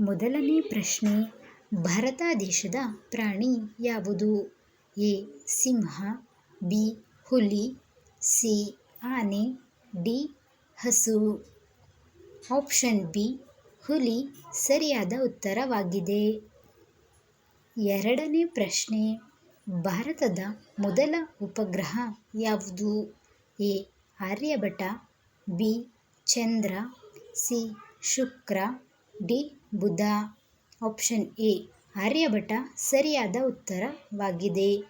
ಮೊದಲನೇ ಪ್ರಶ್ನೆ, ಭಾರತ ದೇಶದ ಪ್ರಾಣಿ ಯಾವುದು? ಎ, ಸಿಂಹ, ಬಿ, ಹುಲಿ, ಸಿ, ಆನೆ, ಡಿ ಹಸು ಆಪ್ಷನ್ ಬಿ, ಹುಲಿ. ಸರಿಯಾದ ಉತ್ತರವಾಗಿದೆ. ಎರಡನೇ ಪ್ರಶ್ನೆ, ಭಾರತದ ಮೊದಲ ಉಪಗ್ರಹ ಯಾವುದು? A, Aryabhata, B, Chandra, C, Shukra. D. Budha. Option A, Aryabhata ಸರಿಯಾದ ಉತ್ತರವಾಗಿದೆ.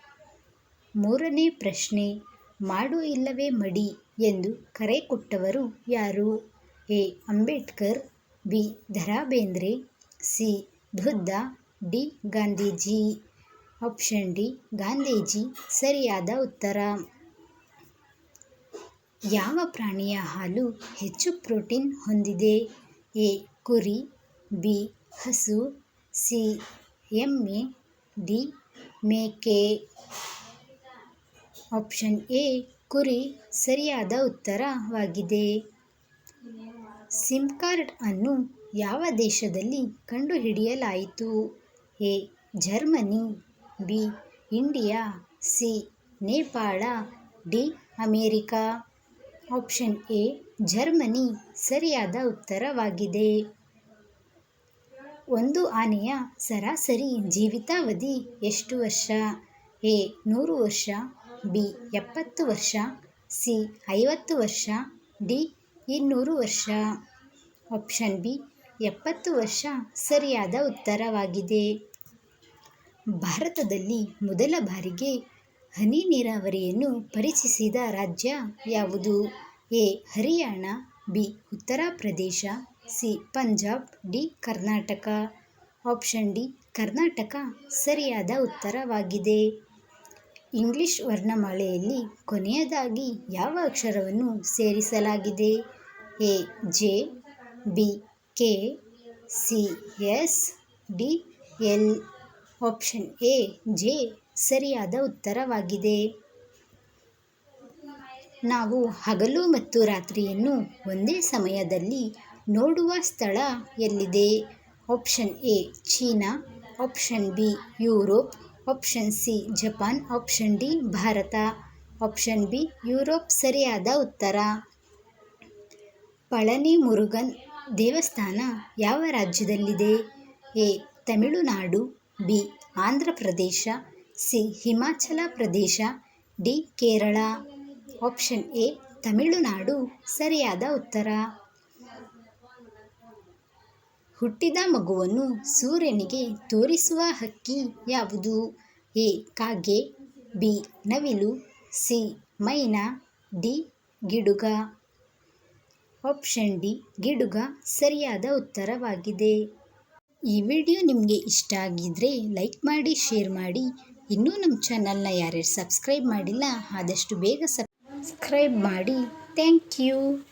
ಮೂರನೇ ಪ್ರಶ್ನೆ, ಮಾಡು ಇಲ್ಲವೇ ಮಡಿ ಎಂದು ಕರೆ ಕೊಟ್ಟವರು ಯಾರು? A. Ambedkar, B. Da Bendre C. Buddha D. Gandhiji. Option D, Gandhiji ಸರಿಯಾದ ಉತ್ತರ. ಯಾವ ಪ್ರಾಣಿಯ ಹಾಲು ಹೆಚ್ಚು ಪ್ರೋಟೀನ್ ಹೊಂದಿದೆ? ಎ. ಕುರಿ ಬಿ ಹಸು, ಸಿ ಎಮ್ಮೆ ಡಿ ಮೇಕೆ. ಆಪ್ಷನ್ ಎ, ಕುರಿ. ಸರಿಯಾದ ಉತ್ತರವಾಗಿದೆ. ಸಿಮ್ ಕಾರ್ಡ್ ಅನ್ನು ಯಾವ ದೇಶದಲ್ಲಿ ಕಂಡುಹಿಡಿಯಲಾಯಿತು? A, Germany, B, India, C, Nepal, D, America. Option A, Germany. ಸರಿಯಾದ ಉತ್ತರವಾಗಿದೆ. ಒಂದು ಆನೆಯ ಸರಾಸರಿ ಜೀವಿತಾವಧಿ ಎಷ್ಟು ವರ್ಷ? ಎ, ನೂರು ವರ್ಷ, ಬಿ, ಎಪ್ಪತ್ತು ವರ್ಷ, ಸಿ, ಐವತ್ತು ವರ್ಷ, ಡಿ, ಇನ್ನೂರು ವರ್ಷ? ಆಪ್ಷನ್ ಬಿ, ಎಪ್ಪತ್ತು ವರ್ಷ ಸರಿಯಾದ ಉತ್ತರವಾಗಿದೆ. ಭಾರತದಲ್ಲಿ ಮೊದಲ ಬಾರಿಗೆ ಹನಿ ನೀರಾವರಿಯನ್ನು ಪರಿಚಯಿಸಿದ ರಾಜ್ಯ ಯಾವುದು? A, Haryana, B, Uttar Pradesh C, Punjab, D, Karnataka. Option D, Karnataka. ಸರಿಯಾದ ಉತ್ತರವಾಗಿದೆ. ಇಂಗ್ಲಿಷ್ ವರ್ಣಮಾಲೆಯಲ್ಲಿ ಕೊನೆಯದಾಗಿ ಯಾವ ಅಕ್ಷರವನ್ನು ಸೇರಿಸಲಾಗಿದೆ? A, J, B, K, C, S, D, L. Option A, J, ಸರಿಯಾದ ಉತ್ತರವಾಗಿದೆ. ನಾವು ಹಗಲು ಮತ್ತು ರಾತ್ರಿಯನ್ನು ಒಂದೇ ಸಮಯದಲ್ಲಿ ನೋಡುವ ಸ್ಥಳ ಎಲ್ಲಿದೆ? Option A, China, option B, Europe, option C, Japan, option D, Bharat. Option B, Europe ಸರಿಯಾದ ಉತ್ತರ. ಪಳನಿ ಮುರುಗನ್ ದೇವಸ್ಥಾನ ಯಾವ ರಾಜ್ಯದಲ್ಲಿದೆ? A, Tamil Nadu, B Andhra Pradesh C, Himachal Pradesh, D, Kerala. Option A, Tamil Nadu ಸರಿಯಾದ ಉತ್ತರ. ಹುಟ್ಟಿದ ಮಗುವನ್ನು ಸೂರ್ಯನಿಗೆ ತೋರಿಸುವ ಹಕ್ಕಿ ಯಾವುದು? ಎ. ಕಾಗೆ, ಬಿ. ನವಿಲು, ಸಿ. ಮೈನಾ, ಡಿ. ಗಿಡುಗ. Option D. ಗಿಡುಗ ಸರಿಯಾದ ಉತ್ತರವಾಗಿದೆ. ಈ ವಿಡಿಯೋ ನಿಮಗೆ ಇಷ್ಟ ಆಗಿದ್ದರೆ ಲೈಕ್ ಮಾಡಿ, ಶೇರ್ ಮಾಡಿ. ಇನ್ನೂ ನಮ್ಮ ಚಾನಲ್ನ ಯಾರ್ಯಾರು ಸಬ್ಸ್ಕ್ರೈಬ್ ಮಾಡಿಲ್ಲ, ಆದಷ್ಟು ಬೇಗ ಸಬ್ಸ್ಕ್ರೈಬ್ ಮಾಡಿ. Thank you.